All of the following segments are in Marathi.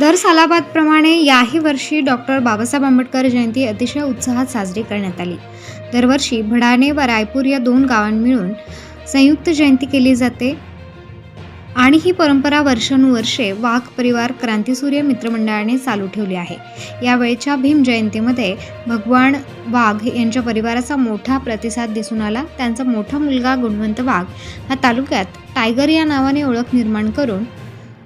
दर सालाबादप्रमाणे याही वर्षी डॉक्टर बाबासाहेब आंबेडकर जयंती अतिशय उत्साहात साजरी करण्यात आली. दरवर्षी भडाणे व रायपूर या दोन गावां मिळून संयुक्त जयंती केली जाते. आणि ही परंपरा वर्षानुवर्षे वाघ परिवार क्रांतीसूर्य मित्रमंडळाने चालू ठेवली आहे. यावेळच्या भीम जयंतीमध्ये भगवान वाघ यांच्या परिवाराचा मोठा प्रतिसाद दिसून आला. त्यांचा मोठा मुलगा गुणवंत वाघ हा तालुक्यात टायगर या नावाने ओळख निर्माण करून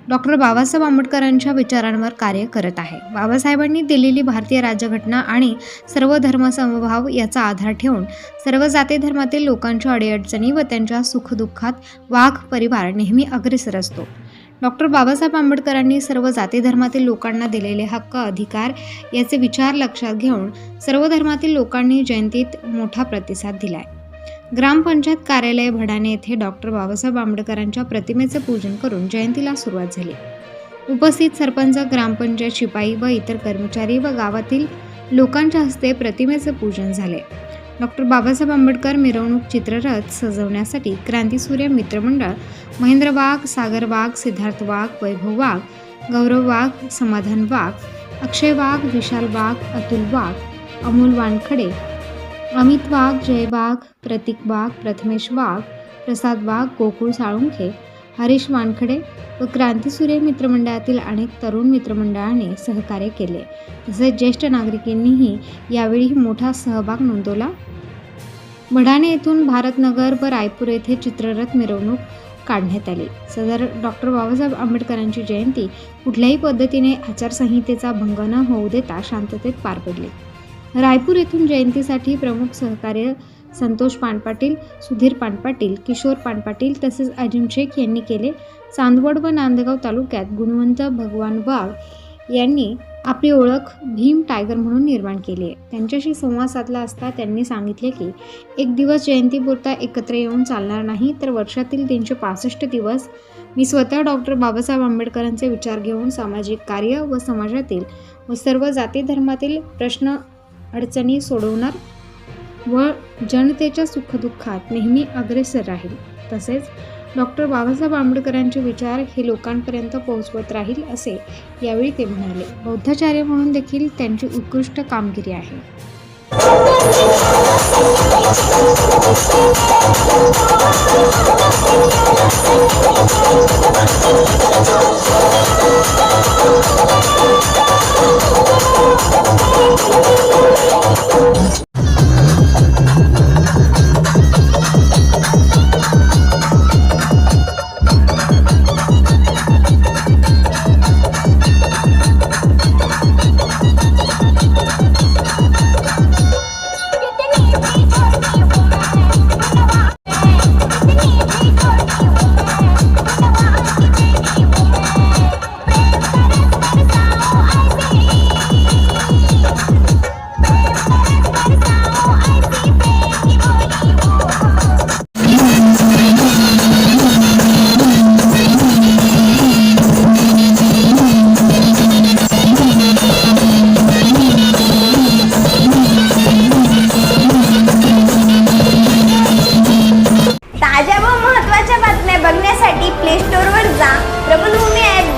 डॉक्टर बाबासाहेब आंबेडकरांच्या विचारांवर कार्य करत आहे. बाबासाहेबांनी दिलेली भारतीय राज्यघटना आणि सर्व धर्मसमभाव याचा आधार ठेवून सर्व जाती धर्मातील लोकांच्या अडीअडचणी व त्यांच्या सुखदुःखात वाघ परिवार नेहमी अग्रेसर असतो. डॉक्टर बाबासाहेब आंबेडकरांनी सर्व जाती धर्मातील लोकांना दिलेले हक्क अधिकार याचे विचार लक्षात घेऊन सर्व धर्मातील लोकांनी जयंतीत मोठा प्रतिसाद दिलाय. ग्रामपंचायत कार्यालय भडाणे येथे डॉक्टर बाबासाहेब आंबेडकरांच्या प्रतिमेचं पूजन करून जयंतीला सुरुवात झाली. उपस्थित सरपंच ग्रामपंचायत शिपाई व इतर कर्मचारी व गावातील लोकांच्या हस्ते प्रतिमेचे पूजन झाले. डॉक्टर बाबासाहेब आंबेडकर मिरवणूक चित्ररथ सजवण्यासाठी क्रांतीसूर्य मित्रमंडळ महेंद्र वाघ सागर वाघ सिद्धार्थ वाघ वैभव वाघ गौरव वाघ समाधान वाघ अक्षय वाघ विशाल वाघ अतुल वाघ अमोल वानखडे अमित वाघ जय वाघ प्रतीक वाघ प्रथमेश वाघ प्रसाद वाघ गोकुळ साळुंखे हरीश वानखडे व क्रांतीसूर्य मित्रमंडळातील अनेक तरुण मित्रमंडळाने सहकार्य केले. तसेच ज्येष्ठ नागरिकांनीही यावेळी मोठा सहभाग नोंदवला. भडाणे येथून भारतनगर व रायपूर येथे चित्ररथ मिरवणूक काढण्यात आली. सदर डॉक्टर बाबासाहेब आंबेडकरांची जयंती कुठल्याही पद्धतीने आचारसंहितेचा भंग न होऊ देता शांततेत पार पडली. रायपूर येथून जयंतीसाठी प्रमुख सहकार्य संतोष पानपाटील सुधीर पानपाटील किशोर पानपाटील तसेच अजिम शेख यांनी केले. चांदवड व नांदगाव तालुक्यात गुणवंत भगवान वाघ यांनी आपली ओळख भीम टायगर म्हणून निर्माण केली आहे. त्यांच्याशी संवाद साधला असता त्यांनी सांगितले की एक दिवस जयंतीपुरता एकत्र येऊन चालणार नाही तर वर्षातील तीनशे पासष्ट दिवस मी स्वतः डॉक्टर बाबासाहेब आंबेडकरांचे विचार घेऊन सामाजिक कार्य व समाजातील व सर्व जाती धर्मातील प्रश्न अडचणी सोडवणार व जनतेच्या सुखदुःखात नेहमी अग्रेसर राहील. तसेच डॉक्टर बाबासाहेब आंबेडकरांचे विचार हे लोकांपर्यंत पोहोचवत राहील असे यावेळी ते म्हणाले. बौद्धाचार्य म्हणून देखील त्यांची उत्कृष्ट कामगिरी आहे.